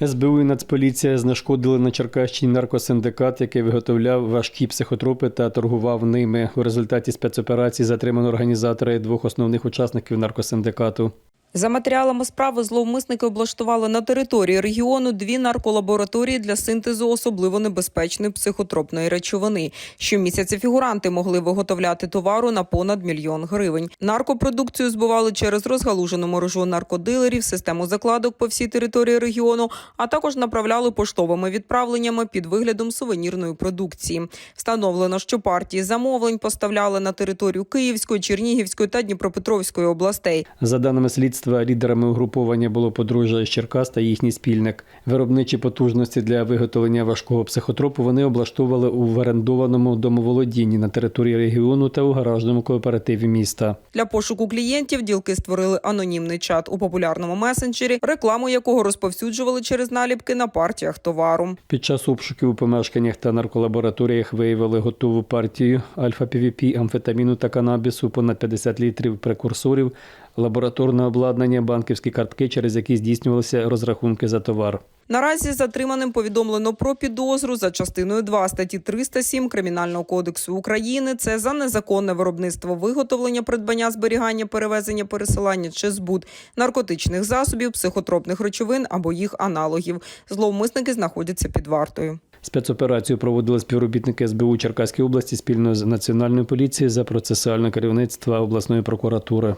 СБУ і Нацполіція знешкодили на Черкащині наркосиндикат, який виготовляв важкі психотропи та торгував ними. У результаті спецоперації затримано організатора двох основних учасників наркосиндикату. За матеріалами справи зловмисники облаштували на території регіону дві нарколабораторії для синтезу особливо небезпечної психотропної речовини. Щомісяця фігуранти могли виготовляти товару на понад мільйон гривень. Наркопродукцію збували через розгалужену мережу наркодилерів, систему закладок по всій території регіону, а також направляли поштовими відправленнями під виглядом сувенірної продукції. Встановлено, що партії замовлень поставляли на територію Київської, Чернігівської та Дніпропетровської областей. За даними слідства, лідерами угруповання було подружжя із Черкас та їхній спільник. Виробничі потужності для виготовлення важкого психотропу вони облаштовували у в орендованому домоволодінні на території регіону та у гаражному кооперативі міста. Для пошуку клієнтів ділки створили анонімний чат у популярному месенджері, рекламу якого розповсюджували через наліпки на партіях товару. Під час обшуків у помешканнях та нарколабораторіях виявили готову партію альфа-півіпі, амфетаміну та канабісу, понад 50 літрів прекурсорів, лабораторне обладнання, банківські картки, через які здійснювалися розрахунки за товар. Наразі затриманим повідомлено про підозру за частиною 2 статті 307 Кримінального кодексу України. Це за незаконне виробництво виготовлення, придбання, зберігання, перевезення, пересилання чи збут наркотичних засобів, психотропних речовин або їх аналогів. Зловмисники знаходяться під вартою. Спецоперацію проводили співробітники СБУ Черкаської області спільно з Національною поліцією за процесуальне керівництво обласної прокуратури.